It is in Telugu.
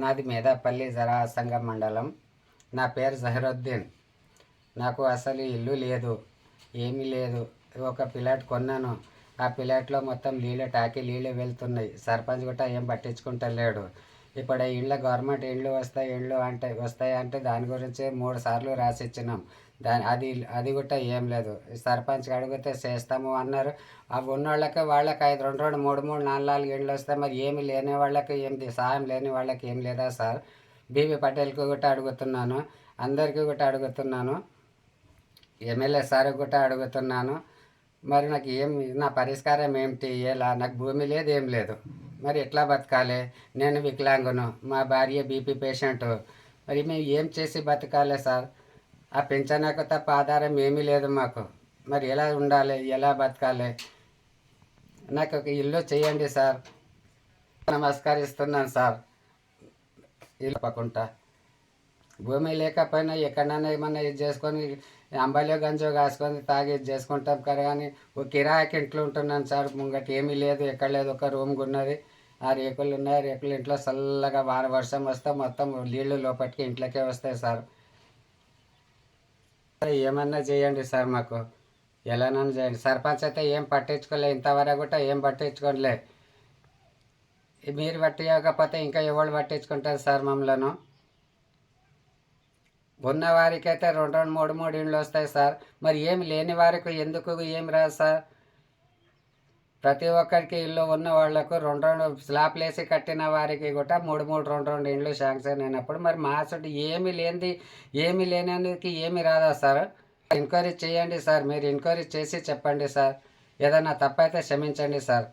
నాది మేదాపల్లి జరాసంగం మండలం. నా పేరు జహరుద్దీన్. నాకు అసలు ఇల్లు లేదు ఏమీ లేదు. ఒక పిలాట్ కొన్నాను. ఆ పిలాట్లో మొత్తం నీళ్ళు టాకి నీళ్ళు వెళ్తున్నాయి. సర్పంచ్ కూడా ఏం పట్టించుకుంటలేడు. ఇప్పుడు ఇండ్ల గవర్నమెంట్ ఇండ్లు వస్తాయి ఇండ్లు అంటే వస్తాయి అంటే దాని గురించి మూడు సార్లు రాసి ఇచ్చినాం. దాని అది అది కూడా ఏం లేదు. సర్పంచ్ అడిగితే చేస్తాము అన్నారు. అవి ఉన్నోళ్ళకి వాళ్ళకి ఐదు రెండు రెండు మూడు మూడు నాలుగు నాలుగు ఇండ్లు వస్తాయి మరి ఏమి లేని వాళ్ళకి ఏమి సాయం లేని వాళ్ళకి ఏం లేదా సార్? బీబీ పటేల్కి కూడా అడుగుతున్నాను. అందరికీ కూడా అడుగుతున్నాను. ఎమ్మెల్యే సార్ కూడా అడుగుతున్నాను. మరి నాకు ఏం నా పరిష్కారం ఏమిటి ఎలా? నాకు భూమి లేదు ఏం లేదు. మరి ఎట్లా బతకాలి? నేను వికలాంగును. మా భార్య బీపీ పేషెంట్ మరి మేము ఏం చేసి బతకాలి సార్? ఆ పెంచనకు తప్ప ఆధారం ఏమీ లేదు మాకు. మరి ఎలా ఉండాలి? ఎలా బతకాలి? నాకు ఒక ఇల్లు చేయండి సార్. నమస్కరిస్తున్నాను సార్. ఇల్లు పక్కుంటా భూమి లేకపోయినా ఎక్కడైనా ఏమన్నా ఇది చేసుకొని అంబలియో గంజో కాసుకొని తాగి ఇది చేసుకుంటాం కదా కానీ ఓ కిరాయికి ఇంట్లో ఉంటున్నాను సార్. ముంగట ఏమీ లేదు ఎక్కడ లేదు ఒక రూమ్ ఉన్నది. ఆ రేకులు ఉన్నాయి రేకులు ఇంట్లో చల్లగా వాన వర్షం వస్తే మొత్తం నీళ్ళు లోపలికి ఇంట్లోకే వస్తాయి సార్. ఏమన్నా చేయండి సార్ మాకు. ఎలానైనా చేయండి? సర్పంచ్ అయితే ఏం పట్టించుకోలే ఇంతవరకు కూడా ఏం పట్టించుకోలే మీరు పట్టించకపోతే ఇంకా ఎవరు పట్టించుకుంటారు సార్ మమ్మల్ని? ఉన్న రెండు రెండు మూడు మూడు ఇండ్లు వస్తాయి సార్. మరి ఏమి లేని వారికి ఎందుకు ఏమి రాదు సార్? ప్రతి ఒక్కరికి ఇల్లు ఉన్న వాళ్ళకు రెండు రెండు స్లాబ్లు వేసి కట్టిన వారికి కూడా మూడు మూడు రెండు రెండు ఇండ్లు శాంక్షన్ అయినప్పుడు మరి మా చుట్టూ ఏమి లేనిది ఏమి లేనందుకు ఏమి రాదా సార్? ఎంక్వైరీ చేయండి సార్. మీరు ఎంక్వైరీ చేసి చెప్పండి సార్. ఏదైనా తప్పైతే క్షమించండి సార్.